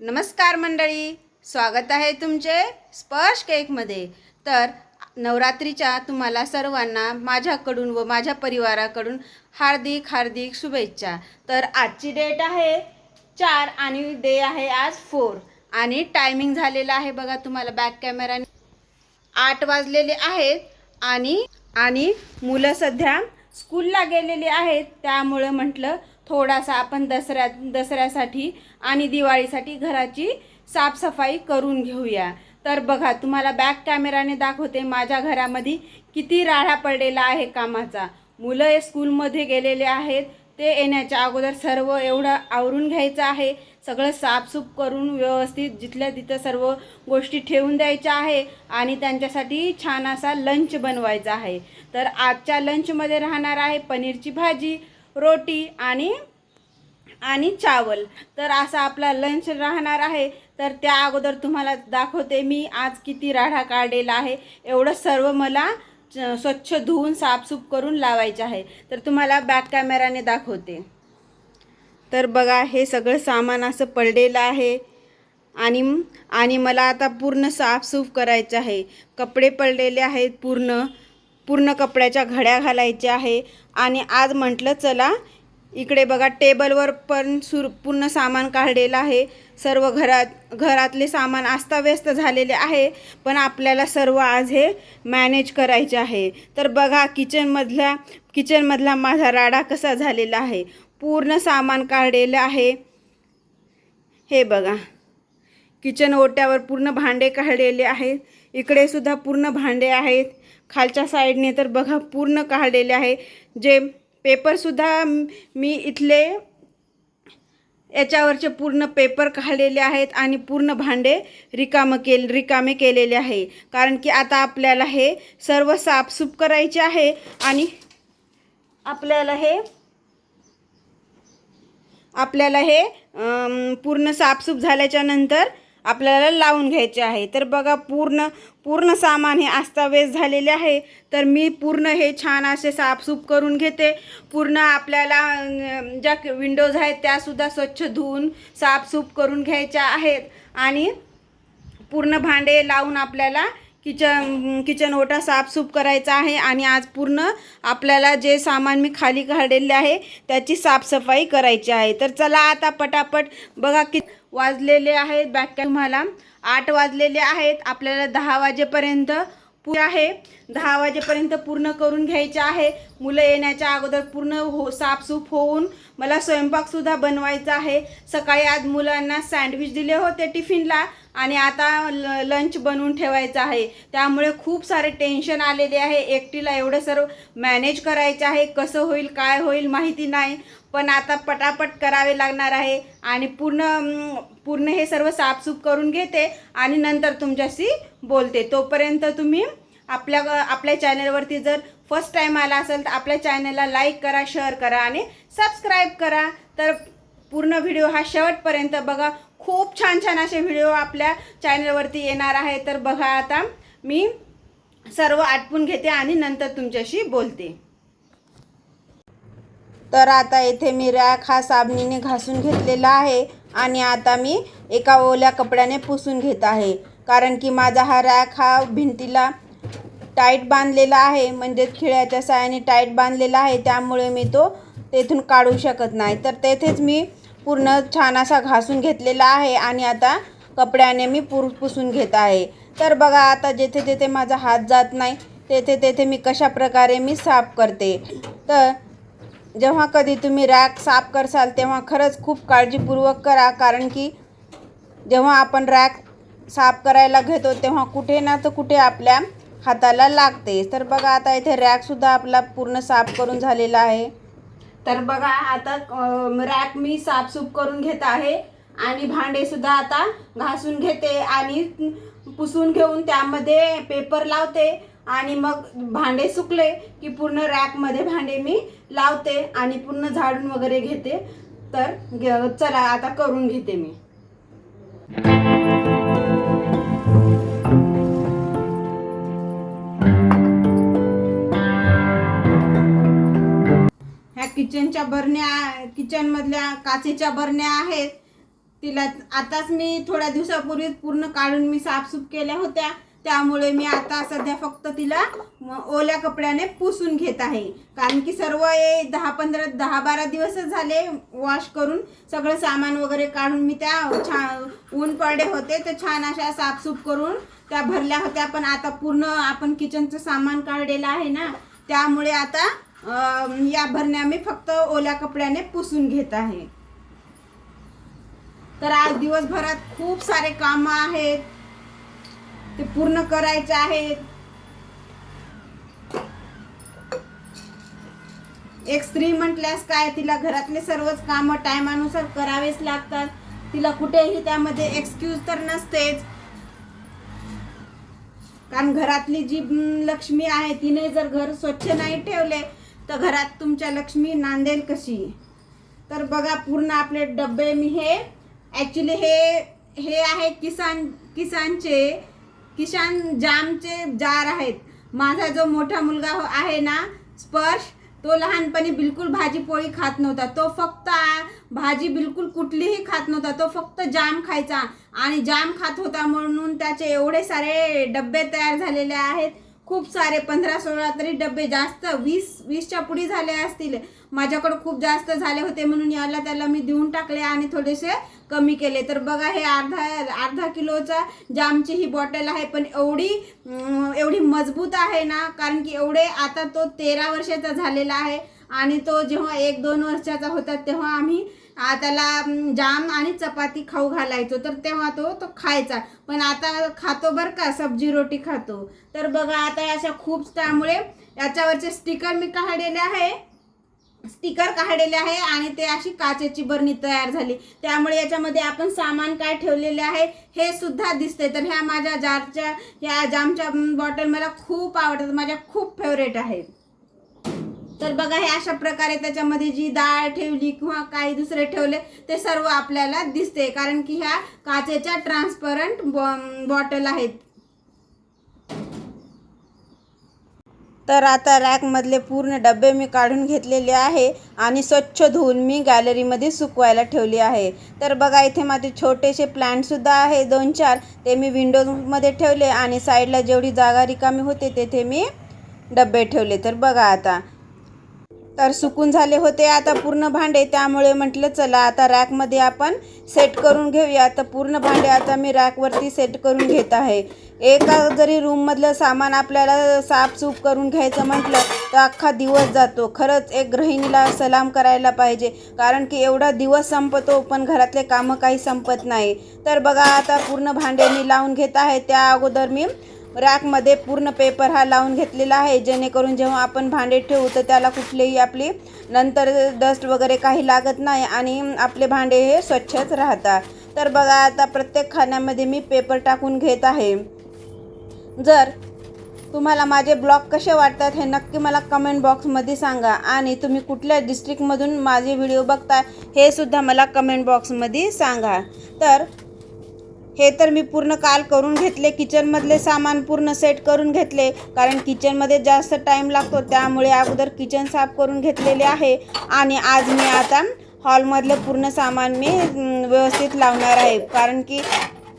नमस्कार मंडळी स्वागत आहे तुमचे स्पर्श केकमध्ये. तर नवरात्रीच्या तुम्हाला सर्वांना माझ्याकडून व माझ्या परिवाराकडून हार्दिक हार्दिक शुभेच्छा. तर आजची डेट आहे चार आणि डे आहे आज फोर. आणि टायमिंग झालेला आहे बघा तुम्हाला बॅक कॅमेराने आठ वाजलेले आहेत आणि आणि मुलं सध्या स्कूलला गेलेली आहेत. त्यामुळं म्हटलं थोडासा आपण दसऱ्या दसऱ्यासाठी आणि दिवाळीसाठी घराची साफसफाई करून घेऊया. तर बघा तुम्हाला बॅक कॅमेराने दाखवते माझ्या घरामध्ये किती राडा पडलेला आहे कामाचा. मुलं स्कूलमध्ये गेलेले आहेत. ते येण्याच्या अगोदर सर्व एवढं आवरून घ्यायचं आहे. सगळं साफसूफ करून व्यवस्थित जिथल्या तिथं सर्व गोष्टी ठेवून द्यायच्या आहे आणि त्यांच्यासाठी छान असा लंच बनवायचा आहे. तर आजच्या लंचमध्ये राहणार आहे पनीरची भाजी रोटी आणि आणि चावल. तर असा आपला लंच राहणार आहे. तर त्या अगोदर तुम्हाला दाखवते मी आज किती राढा काढलेला आहे. एवढं सर्व मला स्वच्छ धुवून साफसूफ करून लावायचे आहे. तर तुम्हाला बॅक कॅमेराने दाखवते. तर बघा हे सगळं सामान असं पडलेलं आहे. आणि आणि मला आता पूर्ण साफसूफ करायचं आहे. कपडे पडलेले आहेत पूर्ण. पूर्ण कपड्याच्या घड्या घालायच्या आहे. आणि आज म्हटलं चला इकडे बघा टेबलवर पण सुर पूर्ण सामान काढलेलं आहे. सर्व घरात घरातले सामान अस्ताव्यस्त झालेले आहे पण आपल्याला सर्व आज हे मॅनेज करायचे आहे. तर बघा किचनमधल्या किचनमधला माझा राडा कसा झालेला आहे. पूर्ण सामान काढलेलं आहे. हे बघा किचन ओट्यावर पूर्ण भांडे काढलेले आहेत इकडे सुद्धा पूर्ण भांडे आहेत. खालच्या साईडने तर बघा पूर्ण काढलेले आहे. जे पेपरसुद्धा मी इथले याच्यावरचे पूर्ण पेपर काढलेले आहेत आणि पूर्ण भांडे रिकामं केल रिकामे केलेले आहे. कारण की आता आपल्याला हे सर्व साफसूफ करायचे आहे आणि आपल्याला हे आपल्याला हे पूर्ण साफसूफ झाल्याच्यानंतर आपल्याला लावून घ्यायचे आहे. तर बघा पूर्ण पूर्ण सामान हे अस्ताव्यस्त झालेले आहे. तर मी पूर्ण हे छान असे साफसूफ करून घेते. पूर्ण आपल्याला ज्या विंडोज आहेत त्यासुद्धा स्वच्छ धुवून साफसूफ करून घ्यायच्या आहेत. आणि पूर्ण भांडे लावून आपल्याला किचन किचन ओटा साफसूफ करायचा आहे आणि आज पूर्ण आपल्याला जे सामान मी खाली काढलेले आहे त्याची साफसफाई करायची आहे. तर चला आता पटापट बघा कि वाजलेले आहेत बॅक तुम्हाला आठ वाजलेले आहेत. आपल्याला दहा वाजेपर्यंत पू आहे. दहा वाजेपर्यंत पूर्ण करून घ्यायचे आहे. मुलं येण्याच्या अगोदर पूर्ण हो साफसूफ होऊन मला स्वयंपाकसुद्धा बनवायचा आहे. सकाळी आज मुलांना सँडविच दिले होते टिफिनला आणि आता ल लंच बनवून ठेवायचं आहे. त्यामुळे खूप सारे टेन्शन आलेले आहे. एकटीला एवढं सर्व मॅनेज करायचं आहे. कसं होईल काय होईल माहिती नाही. पण आता पटापट करावे लागणार आहे आणि पूर्ण पूर्ण हे सर्व साफसूफ करून घेते आणि नंतर तुमच्याशी बोलते. तोपर्यंत तुम्ही आपल्या आपल्या चॅनलवरती जर फर्स्ट टाईम आला असेल तर आपल्या चॅनलला लाईक करा शेअर करा आणि सबस्क्राईब करा. तर पूर्ण व्हिडिओ हा शेवटपर्यंत बघा. खूप छान छान असे व्हिडिओ आपल्या चॅनलवरती येणार आहे तर बघा आता मी सर्व आटपून घेते आणि नंतर तुमच्याशी बोलते. तर आता येथे मी रॅक हा साबणीने घासून घेतलेला आहे आणि आता मी एका ओल्या कपड्याने पुसून घेत आहे. कारण की माझा हा रॅक हा भिंतीला टाईट बांधलेला आहे म्हणजेच खिळ्याच्या साहाय्याने टाईट बांधलेला आहे त्यामुळे मी तो तेथून काढू शकत नाही. तर तेथेच मी पूर्ण छान असा घासून घेतलेला आहे आणि आता कपड्याने मी पुर पुसून घेत आहे. तर बघा आता जेथे जेथे माझा हात जात नाही तेथे तेथे मी कशा प्रकारे मी साफ करते? तर जेव्हा कधी तुम्ही रॅक साफ करसाल तेव्हा खरंच खूप काळजीपूर्वक करा कारण की जेव्हा आपण रॅक साफ करायला घेतो तेव्हा कुठे ना तर कुठे आपल्या हाताला लागते. तर बघा आता इथे रॅकसुद्धा आपला पूर्ण साफ करून झालेला आहे. तर बघा आता रॅक मी साफसूफ करून घेत आहे आणि भांडेसुद्धा आता घासून घेते आणि पुसून घेऊन त्यामध्ये पेपर लावते आणि मग भांडे सुकले की पूर्ण रॅकमध्ये भांडे मी लावते आणि पूर्ण झाडून वगैरे घेते. तर चला आता करून घेते मी. किचनच्या बरण्या किचनमधल्या काचेच्या बरण्या आहेत. तिला आताच मी थोड्या दिवसापूर्वी पूर्ण काढून मी साफसूफ केल्या होत्या. त्यामुळे मी आता सध्या फक्त तिला ओल्या कपड्याने पुसून घेत आहे. कारण की सर्व हे दहा पंधरा दहा बारा दिवसच झाले वॉश करून सगळं सामान वगैरे काढून मी त्या छान ऊन पडले होते. तर छान अशा साफसूफ करून त्या भरल्या होत्या. पण आता पूर्ण आपण किचनचं सामान काढलेलं आहे ना त्यामुळे आता या भरण्या मी फक्त ओल्या कपड्याने पुसून घेत आहे. तर आज दिवसभरात खूप सारे कामं आहेत. ते पूर्ण करायचे आहेत. एक स्त्री म्हटल्यास काय तिला घरातले सर्वच कामं टायमानुसार करावेच लागतात. तिला कुठेही त्यामध्ये एक्सक्यूज तर नसतेच. कारण घरातली जी लक्ष्मी आहे तिने जर घर स्वच्छ नाही ठेवले तर घरात तुमच्या लक्ष्मी नांदेल कशी? तर बघा पूर्ण आपले डबे मी हे ॲक्च्युली हे हे आहे किसान किसानचे किसान जामचे जार आहेत. माझा जो मोठा मुलगा हो- आहे ना स्पर्श तो लहानपणी बिलकुल भाजी पोळी खात नव्हता. तो फक्त भाजी बिलकुल कुठलीही खात नव्हता. तो फक्त जाम खायचा. आणि जाम खात होता म्हणून त्याचे एवढे सारे डब्बे तयार झालेले आहेत. खूप सारे पंधरा सोळा तरी डबे जास्त वीस वीसच्या पुढे झाले असतील. माझ्याकडे खूप जास्त झाले होते म्हणून याला त्याला मी देऊन टाकले आणि थोडेसे कमी केले. तर बघा हे अर्धा अर्धा किलोचा जामची ही बॉटल आहे पण एवढी एवढी मजबूत आहे ना कारण की एवढे आता तो तेरा वर्षाचा झालेला आहे. आणि तो जेव्हा एक दोन वर्षाचा होता तेव्हा आम्ही त्याला जाम आणि चपाती खाऊ घालायचो. तर तेव्हा तो तो खायचा. पण आता खातो बरं का सब्जी रोटी खातो. तर बघा आता अशा खूप त्यामुळे याच्यावरचे स्टिकर मी काढलेले आहे. स्टिकर काढलेले आहे आणि ते अशी काचेची बरणी तयार झाली. त्यामुळे याच्यामध्ये आपण सामान काय ठेवलेले आहे हे सुद्धा दिसते तर ह्या माझ्या जारच्या ह्या जामच्या बॉटल मला खूप आवडतात. माझ्या खूप फेवरेट आहेत. तर बघा हे अशा प्रकारे त्याच्यामध्ये जी डाळ ठेवली किंवा काही दुसरे ठेवले ते सर्व आपल्याला दिसते. कारण की ह्या काचेच्या ट्रान्सपरंट बॉटल आहेत. तर आता रॅकमधले पूर्ण डबे मी काढून घेतलेले आहे आणि स्वच्छ धुवून मी गॅलरीमध्ये सुकवायला ठेवली आहे. तर बघा इथे माझे छोटेसे प्लॅन्टसुद्धा आहे दोन चार. ते मी विंडोमध्ये ठेवले आणि साईडला जेवढी जागा रिकामी होते तेथे मी डबे ठेवले. तर बघा आता. तर सुकून झाले होते आता पूर्ण भांडे त्यामुळे म्हटलं चला आता रॅकमध्ये आपण सेट करून घेऊया. तर पूर्ण भांडे आता मी रॅकवरती सेट करून घेत आहे. एका जरी रूममधलं सामान आपल्याला साफसूफ करून घ्यायचं म्हटलं तर अख्खा दिवस जातो. खरंच एक गृहिणीला सलाम करायला पाहिजे कारण की एवढा दिवस संपतो पण घरातले कामं काही संपत नाही. तर बघा आता पूर्ण भांडे मी लावून घेत आहे. त्या अगोदर मी रॅकमध्ये पूर्ण पेपर हा लावून घेतलेला आहे. जेणेकरून जेव्हा आपण भांडे ठेवू तर त्याला कुठलेही आपली नंतर डस्ट वगैरे काही लागत नाही आणि आपले भांडे हे स्वच्छच राहतात. तर बघा आता प्रत्येक खाण्यामध्ये मी पेपर टाकून घेत आहे. जर तुम्हाला माझे ब्लॉग कसे वाटतात हे नक्की मला कमेंट बॉक्समध्ये सांगा आणि तुम्ही कुठल्या डिस्ट्रिक्टमधून माझे व्हिडिओ बघता हे सुद्धा मला कमेंट बॉक्समध्ये सांगा. तर हे तर मी पूर्ण काल करून घेतले किचनमधले सामान पूर्ण सेट करून घेतले कारण किचनमध्ये जास्त टाईम लागतो त्यामुळे अगोदर किचन साफ करून घेतलेले आहे. आणि आज मी आता हॉलमधलं पूर्ण सामान मी व्यवस्थित लावणार आहे. कारण की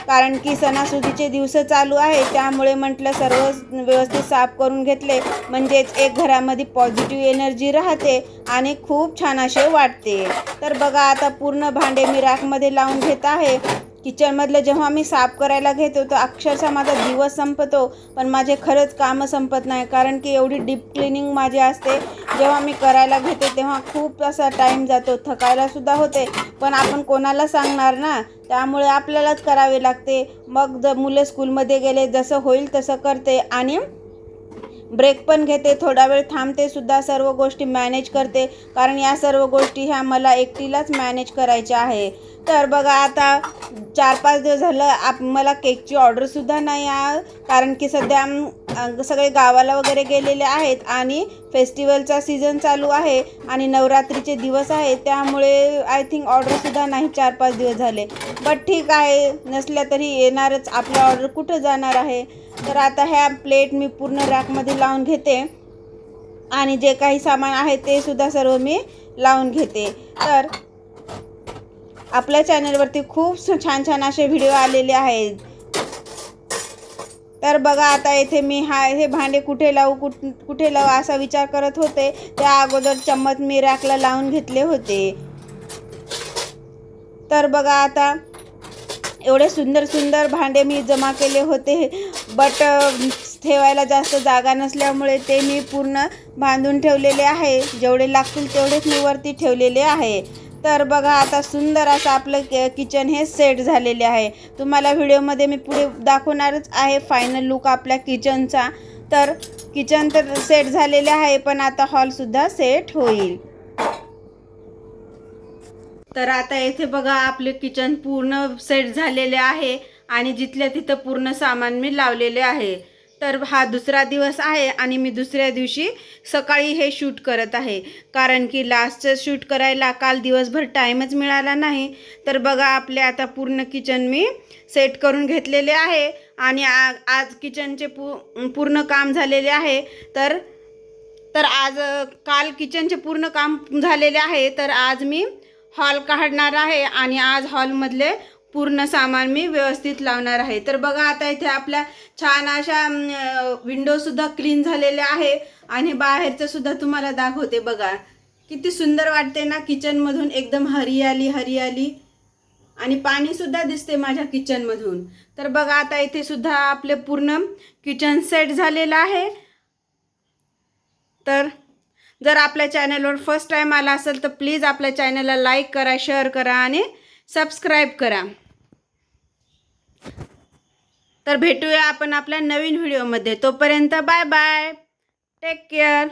कारण की सणासुदीचे दिवस चालू आहे त्यामुळे म्हटलं सर्व व्यवस्थित साफ करून घेतले. म्हणजेच एक घरामध्ये पॉझिटिव्ह एनर्जी राहते आणि खूप छान असे वाटते. तर बघा आता पूर्ण भांडे मी रॅकमध्ये लावून घेत आहे. किचनमधलं जेव्हा मी साफ करायला घेतो तर अक्षरशः माझा दिवस संपतो. पण माझे खरंच कामं संपत नाही. कारण की एवढी डीप क्लिनिंग माझी असते. जेव्हा मी करायला घेते तेव्हा खूप असा टाईम जातो. थकायलासुद्धा होते. पण आपण कोणाला सांगणार ना? त्यामुळे आपल्यालाच करावे लागते. मग जर मुलं स्कूलमध्ये गेले जसं होईल तसं करते. आणि ब्रेक पण घेते थोडा वेळ थांबते सुद्धा सर्व गोष्टी मॅनेज करते. कारण या सर्व गोष्टी ह्या मला एकटीलाच मॅनेज करायच्या आहे. तर बघा आता चार पाच दिवस झालं आप मला केकची ऑर्डरसुद्धा नाही आ कारण की सध्या सगळे गावाला वगैरे गेलेले आहेत आणि फेस्टिवलचा सीझन चालू आहे आणि नवरात्रीचे दिवस आहे त्यामुळे आय थिंक ऑर्डरसुद्धा नाही चार पाच दिवस झाले. बट ठीक आहे नसल्या तरी येणारच. आपलं ऑर्डर कुठं जाणार आहे? तर आता ह्या प्लेट मी पूर्ण रॅकमध्ये लावून घेते. आणि जे काही सामान आहे ते सुद्धा सर्व मी लावून घेते. तर आपल्या चॅनलवरती खूप छान छान असे व्हिडिओ आलेले आहेत. तर बघा आता येथे मी हा हे भांडे कुठे लावू कुठ कुठे लावू असा विचार करत होते. त्या अगोदर चम्मच मी रॅकला लावून घेतले होते. तर बघा आता एवढे सुंदर सुंदर भांडे मी जमा केले होते. बट ठेवायला जास्त जागा नसल्यामुळे ते मी पूर्ण बांधून ठेवलेले आहे. जेवढे लागतील तेवढेच मी वरती ठेवलेले आहे. तर बघा आता सुंदर असं आपलं के किचन हे सेट झालेले आहे. तुम्हाला व्हिडिओमध्ये मी पुढे दाखवणारच आहे फायनल लुक आपल्या किचनचा तर किचन तर सेट झालेले आहे पण आता हॉलसुद्धा सेट होईल. तर आता येथे बघा आपले किचन पूर्ण सेट झालेले आहे. आणि जिथल्या तिथं पूर्ण सामान मी लावलेले आहे. तर हा दुसरा दिवस आहे आणि मी दुसऱ्या दिवशी सकाळी हे शूट करत आहे. कारण की लास्टचं शूट करायला काल दिवसभर टाईमच मिळाला नाही. तर बघा आपले आता पूर्ण किचन मी सेट करून घेतलेले आहे आणि आ आज किचनचे पू पूर्ण काम झालेले आहे. तर तर आज काल किचनचे पूर्ण काम झालेले आहे. तर आज मी हॉल काढणार आहे आणि आज हॉलमधले पूर्ण सामान मी व्यवस्थित लावणार आहे. तर बघा आता इथे आपल्या छान अशा विंडोसुद्धा क्लीन झालेल्या आहे आणि बाहेरचं सुद्धा तुम्हाला दाखवते बघा. किती सुंदर वाटते ना किचनमधून एकदम हरियाली हरियाली. आणि पाणीसुद्धा दिसते माझ्या किचनमधून तर बघा आता इथे सुद्धा आपले पूर्ण किचन सेट झालेलं आहे. तर जर आपल्या चॅनलवर फर्स्ट टाईम आला असेल तर प्लीज आपल्या चॅनलला लाईक करा शेअर करा आणि सबस्क्राईब करा. तर भेटूया आपण आपल्या नवीन व्हिडिओमध्ये. तोपर्यंत बाय बाय. Take care